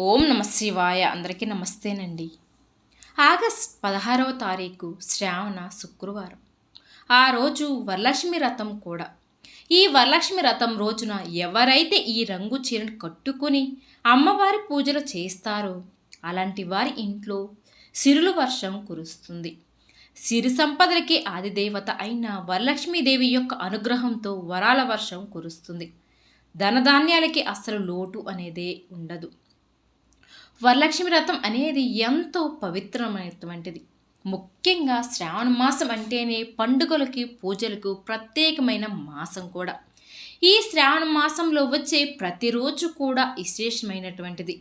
ఓం నమ శివాయ. అందరికీ నమస్తేనండి. ఆగస్ట్ పదహారవ తారీఖు శ్రావణ శుక్రవారం. ఆ రోజు వరలక్ష్మి రథం కూడా. ఈ వరలక్ష్మి రథం రోజున ఎవరైతే ఈ రంగు చీరను కట్టుకుని అమ్మవారి పూజలు చేస్తారో అలాంటి వారి ఇంట్లో సిరులు వర్షం కురుస్తుంది. సిరి సంపదలకి ఆదిదేవత అయిన వరలక్ష్మీదేవి యొక్క అనుగ్రహంతో వరాల వర్షం కురుస్తుంది. ధనధాన్యాలకి అస్సలు లోటు అనేదే ఉండదు. వరలక్ష్మి వ్రతం అనేది ఎంతో పవిత్రమైనటువంటిది. ముఖ్యంగా శ్రావణ మాసం అంటేనే పండుగలకి పూజలకు ప్రత్యేకమైన మాసం కూడా. ఈ శ్రావణ మాసంలో వచ్చే ప్రతిరోజు కూడా విశేషమైనటువంటిది.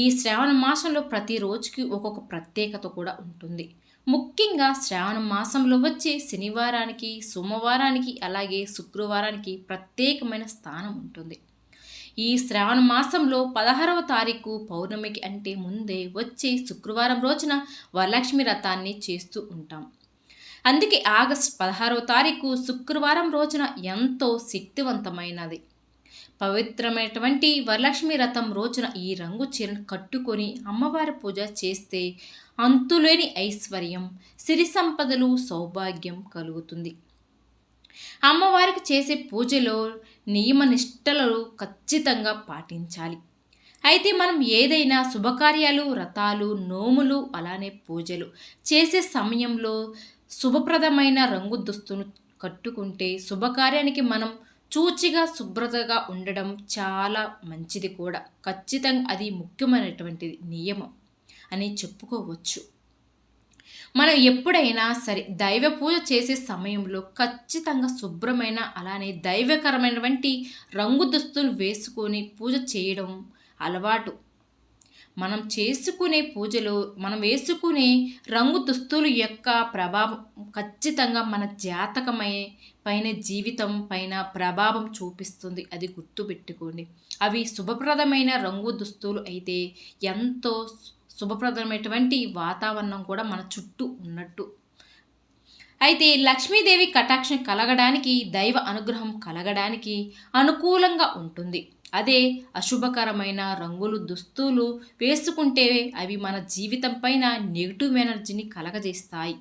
ఈ శ్రావణ మాసంలో ప్రతిరోజుకి ఒక్కొక్క ప్రత్యేకత కూడా ఉంటుంది. ముఖ్యంగా శ్రావణ మాసంలో వచ్చే శనివారానికి సోమవారానికి అలాగే శుక్రవారానికి ప్రత్యేకమైన స్థానం ఉంటుంది. ఈ శ్రావణ మాసంలో పదహారవ తారీఖు పౌర్ణమికి అంటే ముందే వచ్చే శుక్రవారం రోజున వరలక్ష్మి రథాన్ని చేస్తూ ఉంటాం. అందుకే ఆగస్ట్ పదహారవ తారీఖు శుక్రవారం రోజున ఎంతో శక్తివంతమైనది. పవిత్రమైనటువంటి వరలక్ష్మి రథం రోజున ఈ రంగు చీరను కట్టుకొని అమ్మవారి పూజ చేస్తే అంతులేని ఐశ్వర్యం సిరి సంపదలు సౌభాగ్యం కలుగుతుంది. అమ్మవారికి చేసే పూజలో నియమ నిష్టలు ఖచ్చితంగా పాటించాలి. అయితే మనం ఏదైనా శుభకార్యాలు వ్రతాలు నోములు అలానే పూజలు చేసే సమయంలో శుభప్రదమైన రంగు దుస్తును కట్టుకుంటే శుభకార్యానికి మనం చూచిగా శుభ్రతగా ఉండడం చాలా మంచిది కూడా. ఖచ్చితంగా అది ముఖ్యమైనటువంటిది నియమం అని చెప్పుకోవచ్చు. మనం ఎప్పుడైనా సరే దైవ పూజ చేసే సమయంలో ఖచ్చితంగా శుభ్రమైన అలానే దైవకరమైనటువంటి రంగు దుస్తులు వేసుకొని పూజ చేయడం అలవాటు. మనం చేసుకునే పూజలో మనం వేసుకునే రంగు దుస్తులు యొక్క ప్రభావం ఖచ్చితంగా మన జాతకమై పైన జీవితం పైన ప్రభావం చూపిస్తుంది. అది గుర్తుపెట్టుకోండి. అవి శుభప్రదమైన రంగు దుస్తులు అయితే ఎంతో శుభప్రదమైనటువంటి వాతావరణం కూడా మన చుట్టూ ఉన్నట్టు. అయితే లక్ష్మీదేవి కటాక్షం కలగడానికి దైవ అనుగ్రహం కలగడానికి అనుకూలంగా ఉంటుంది. అదే అశుభకరమైన రంగులు దుస్తులు వేసుకుంటే అవి మన జీవితం పైన నెగిటివ్ ఎనర్జీని కలగజేస్తాయి.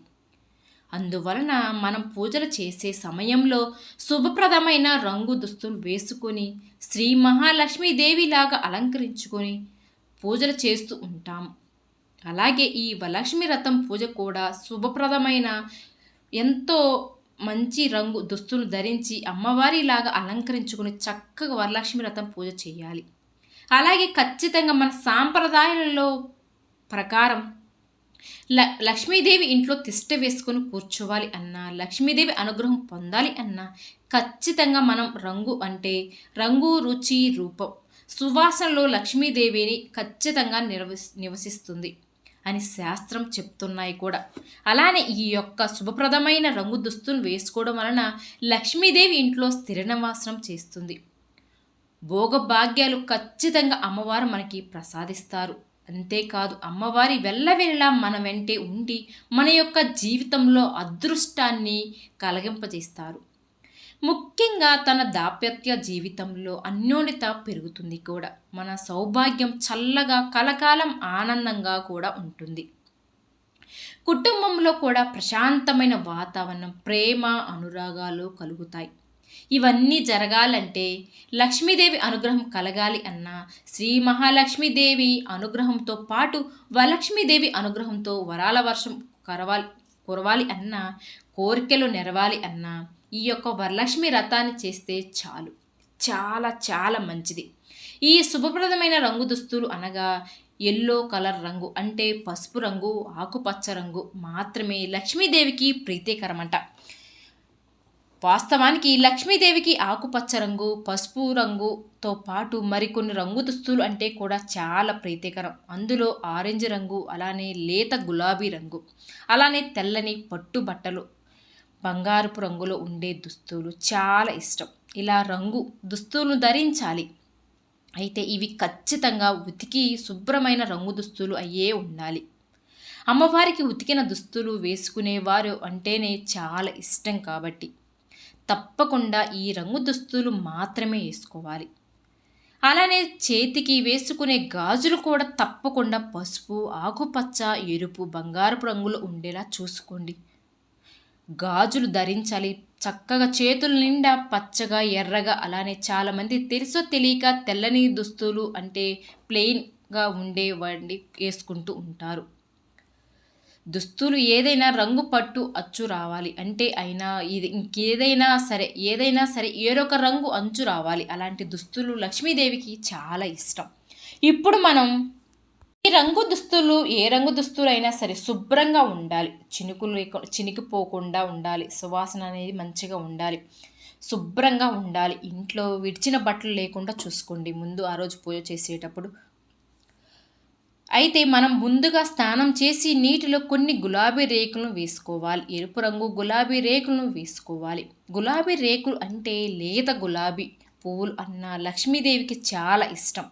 అందువలన మనం పూజలు చేసే సమయంలో శుభప్రదమైన రంగు దుస్తులు వేసుకొని శ్రీ మహాలక్ష్మీదేవిలాగా అలంకరించుకొని పూజలు చేస్తూ ఉంటాం. అలాగే ఈ వలక్ష్మి రథం పూజ కూడా శుభప్రదమైన ఎంతో మంచి రంగు దుస్తులు ధరించి అమ్మవారిలాగా అలంకరించుకుని చక్కగా వరలక్ష్మి రథం పూజ చేయాలి. అలాగే ఖచ్చితంగా మన సాంప్రదాయాలలో ప్రకారం ల లక్ష్మీదేవి ఇంట్లో తిష్ట వేసుకొని కూర్చోవాలి అన్నా లక్ష్మీదేవి అనుగ్రహం పొందాలి అన్నా ఖచ్చితంగా మనం రంగు అంటే రంగు రుచి రూపం సువాసనలో లక్ష్మీదేవిని ఖచ్చితంగా నివసి నివసిస్తుంది. అని శాస్త్రం చెప్తున్నాయి కూడా. అలానే ఈ యొక్క శుభప్రదమైన రంగు దుస్తులు వేసుకోవడం వలన లక్ష్మీదేవి ఇంట్లో స్థిర నివాసనం చేస్తుంది. భోగభాగ్యాలు ఖచ్చితంగా అమ్మవారు మనకి ప్రసాదిస్తారు. అంతేకాదు అమ్మవారి వెళ్ళవెళ్ళ మన వెంటే ఉండి మన యొక్క జీవితంలో అదృష్టాన్ని కలగింపజేస్తారు. ముఖ్యంగా తన దాంపత్య జీవితంలో అన్యోన్యత పెరుగుతుంది కూడా. మన సౌభాగ్యం చల్లగా కలకాలం ఆనందంగా కూడా ఉంటుంది. కుటుంబంలో కూడా ప్రశాంతమైన వాతావరణం ప్రేమ అనురాగాలు కలుగుతాయి. ఇవన్నీ జరగాలంటే లక్ష్మీదేవి అనుగ్రహం కలగాలి అన్న శ్రీ మహాలక్ష్మీదేవి అనుగ్రహంతో పాటు వరలక్ష్మీదేవి అనుగ్రహంతో వరాల వర్షం కరవాలి కురవాలి అన్న కోరికలు నెరవాలి అన్నా ఈ యొక్క వరలక్ష్మి రథాన్ని చేస్తే చాలు. చాలా చాలా మంచిది. ఈ శుభప్రదమైన రంగు దుస్తులు అనగా ఎల్లో కలర్ రంగు అంటే పసుపు రంగు ఆకుపచ్చ రంగు మాత్రమే లక్ష్మీదేవికి ప్రీతికరమంట. వాస్తవానికి లక్ష్మీదేవికి ఆకుపచ్చ రంగు పసుపు రంగుతో పాటు మరికొన్ని రంగు దుస్తులు అంటే కూడా చాలా ప్రీతికరం. అందులో ఆరెంజ్ రంగు అలానే లేత గులాబీ రంగు అలానే తెల్లని పట్టు బట్టలు బంగారపు రంగులో ఉండే దుస్తులు చాలా ఇష్టం. ఇలా రంగు దుస్తులను ధరించాలి. అయితే ఇవి ఖచ్చితంగా ఉతికి శుభ్రమైన రంగు దుస్తులు అయ్యే ఉండాలి. అమ్మవారికి ఉతికిన దుస్తులు వేసుకునేవారు అంటేనే చాలా ఇష్టం కాబట్టి తప్పకుండా ఈ రంగు దుస్తులు మాత్రమే వేసుకోవాలి. అలానే చేతికి వేసుకునే గాజులు కూడా తప్పకుండా పసుపు ఆకుపచ్చ ఎరుపు బంగారపు రంగులో ఉండేలా చూసుకోండి. గాజులు ధరించాలి. చక్కగా చేతుల నిండా పచ్చగా ఎర్రగా అలానే చాలామంది తెలుసో తెలియక తెల్లని దుస్తులు అంటే ప్లెయిన్గా ఉండేవండి వేసుకుంటూ ఉంటారు. దుస్తులు ఏదైనా రంగు పట్టు అచ్చు రావాలి. అంటే అయినా ఇది ఇంకేదైనా సరే ఏదైనా సరే ఏరొక రంగు అంచు రావాలి. అలాంటి దుస్తులు లక్ష్మీదేవికి చాలా ఇష్టం. ఇప్పుడు మనం ఈ రంగు దుస్తులు ఏ రంగు దుస్తులు అయినా సరే శుభ్రంగా ఉండాలి. చినుకులు చినికిపోకుండా ఉండాలి. సువాసన అనేది మంచిగా ఉండాలి. శుభ్రంగా ఉండాలి. ఇంట్లో విడిచిన బట్టలు లేకుండా చూసుకోండి. ముందు ఆ రోజు పూజ చేసేటప్పుడు. అయితే మనం ముందుగా స్నానం చేసి నీటిలో కొన్ని గులాబీ రేకులను వేసుకోవాలి. ఎరుపు రంగు గులాబీ రేకులను వేసుకోవాలి. గులాబీ రేకులు అంటే లేత గులాబీ పువ్వులు అన్న లక్ష్మీదేవికి చాలా ఇష్టం.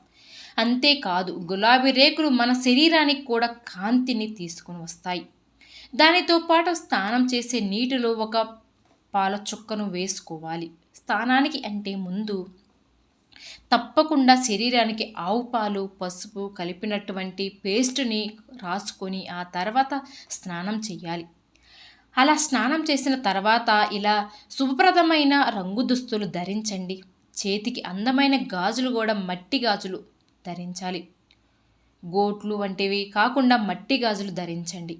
అంతేకాదు గులాబీ రేకులు మన శరీరానికి కూడా కాంతిని తీసుకుని వస్తాయి. దానితో పాటు స్నానం చేసే నీటిలో ఒక పాల చుక్కను వేసుకోవాలి. స్నానానికి అంటే ముందు తప్పకుండా శరీరానికి ఆవు పాలు పసుపు కలిపినటువంటి పేస్ట్ని రాసుకొని ఆ తర్వాత స్నానం చేయాలి. అలా స్నానం చేసిన తర్వాత ఇలా శుభప్రదమైన రంగు దుస్తులు ధరించండి. చేతికి అందమైన గాజులు కూడా మట్టి గాజులు ధరించాలి. గోట్లు వంటివి కాకుండా మట్టి గాజులు ధరించండి.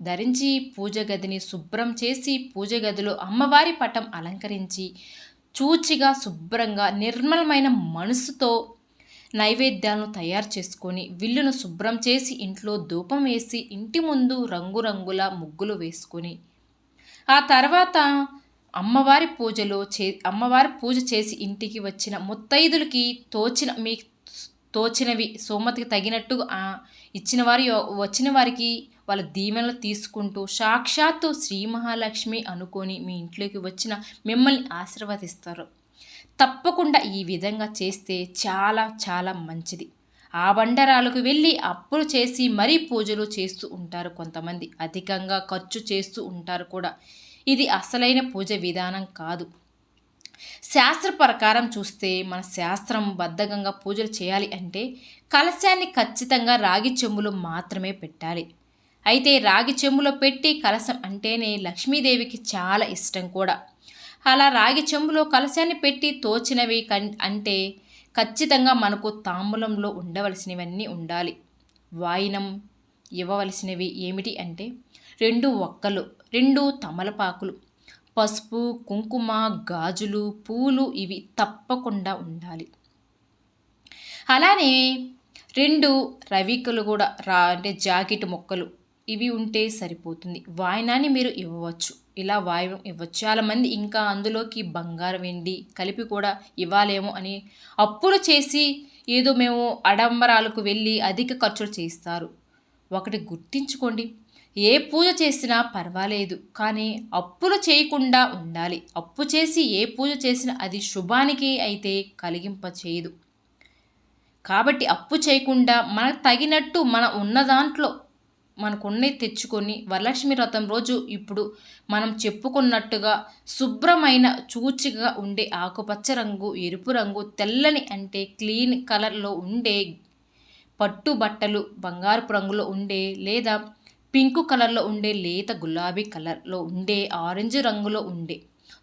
ధరించి పూజ గదిని శుభ్రం చేసి పూజ గదిలో అమ్మవారి పటం అలంకరించి చూచిగా శుభ్రంగా నిర్మలమైన మనసుతో నైవేద్యాలను తయారు చేసుకొని విల్లును శుభ్రం చేసి ఇంట్లో ధూపం వేసి ఇంటి ముందు రంగురంగుల ముగ్గులు వేసుకొని ఆ తర్వాత అమ్మవారి పూజలో చే అమ్మవారి పూజ చేసి ఇంటికి వచ్చిన ముత్తైదులకి తోచిన మీ తోచినవి సోమతికి తగినట్టు ఇచ్చిన వారి వచ్చిన వారికి వాళ్ళ దీవెనలు తీసుకుంటూ సాక్షాత్తు శ్రీ మహాలక్ష్మి అనుకొని మీ ఇంట్లోకి వచ్చిన మిమ్మల్ని ఆశీర్వదిస్తారు. తప్పకుండా ఈ విధంగా చేస్తే చాలా చాలా మంచిది. ఆ బండరాలకు వెళ్ళి అప్పులు చేసి మరీ పూజలు చేస్తూ ఉంటారు కొంతమంది. అధికంగా ఖర్చు చేస్తూ ఉంటారు కూడా. ఇది అసలైన పూజ విధానం కాదు. శాస్త్ర ప్రకారం చూస్తే మన శాస్త్రం బద్ధకంగా పూజలు చేయాలి అంటే కలశాన్ని ఖచ్చితంగా రాగి చెంబులో మాత్రమే పెట్టాలి. అయితే రాగి చెంబులో పెట్టి కలశం అంటేనే లక్ష్మీదేవికి చాలా ఇష్టం కూడా. అలా రాగి చెంబులో కలశాన్ని పెట్టి తోచినవి కన్ అంటే ఖచ్చితంగా మనకు తాంబూలంలో ఉండవలసినవన్నీ ఉండాలి. వాయినం ఇవ్వవలసినవి ఏమిటి అంటే రెండు ఒక్కలు రెండు తమలపాకులు పసుపు కుంకుమ గాజులు పూలు ఇవి తప్పకుండా ఉండాలి. అలానే రెండు రవికలు కూడా రా అంటే జాకెట్ మొక్కలు ఇవి ఉంటే సరిపోతుంది. వాయినాన్ని మీరు ఇవ్వవచ్చు. ఇలా వాయువం ఇవ్వచ్చు. చాలామంది ఇంకా అందులోకి బంగారం వెండి కలిపి కూడా ఇవ్వాలేమో అని అప్పులు చేసి ఏదో మేము అడంబరాలకు వెళ్ళి అధిక ఖర్చులు చేస్తారు. ఒకటి గుర్తించుకోండి. ఏ పూజ చేసినా పర్వాలేదు కానీ అప్పులు చేయకుండా ఉండాలి. అప్పు చేసి ఏ పూజ చేసినా అది శుభానికి అయితే కలిగింప చేయదు కాబట్టి అప్పు చేయకుండా మనకు తగినట్టు మన ఉన్న దాంట్లో మనకున్నది తెచ్చుకొని వరలక్ష్మి వ్రతం రోజు ఇప్పుడు మనం చెప్పుకున్నట్టుగా శుభ్రమైన చూచిగా ఉండే ఆకుపచ్చ రంగు ఎరుపు రంగు తెల్లని అంటే క్లీన్ కలర్లో ఉండే పట్టు బట్టలు బంగారపు రంగులో ఉండే లేదా పింక్ కలర్లో ఉండే లేత గులాబీ కలర్లో ఉండే ఆరెంజ్ రంగులో ఉండే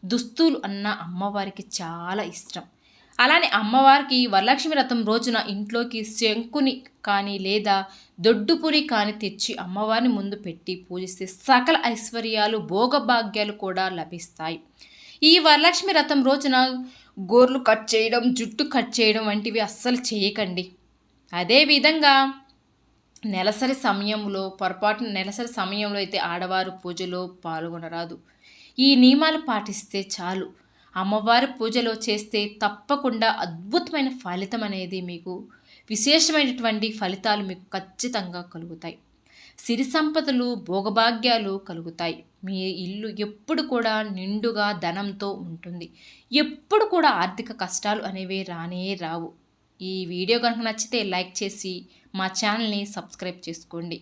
దుస్తులు అన్న అమ్మవారికి చాలా ఇష్టం. అలానే అమ్మవారికి వరలక్ష్మి రథం రోజున ఇంట్లోకి శంకుని కానీ లేదా దొడ్డుపురి కానీ తెచ్చి అమ్మవారిని ముందు పెట్టి పూజిస్తే సకల ఐశ్వర్యాలు భోగభాగ్యాలు కూడా లభిస్తాయి. ఈ వరలక్ష్మి రథం రోజున గోర్లు కట్ చేయడం జుట్టు కట్ చేయడం వంటివి అస్సలు చేయకండి. అదేవిధంగా నెలసరి సమయంలో పొరపాటున నెలసరి సమయంలో అయితే ఆడవారు పూజలో పాల్గొనరాదు. ఈ నియమాలు పాటిస్తే చాలు. అమ్మవారి పూజలో చేస్తే తప్పకుండా అద్భుతమైన ఫలితం అనేది మీకు విశేషమైనటువంటి ఫలితాలు మీకు ఖచ్చితంగా కలుగుతాయి. సిరి సంపదలు భోగభాగ్యాలు కలుగుతాయి. మీ ఇల్లు ఎప్పుడు కూడా నిండుగా ధనంతో ఉంటుంది. ఎప్పుడు కూడా ఆర్థిక కష్టాలు అనేవి రానే రావు. ఈ వీడియో కనుక నచ్చితే లైక్ చేసి మా ఛానల్ని సబ్స్క్రైబ్ చేసుకోండి.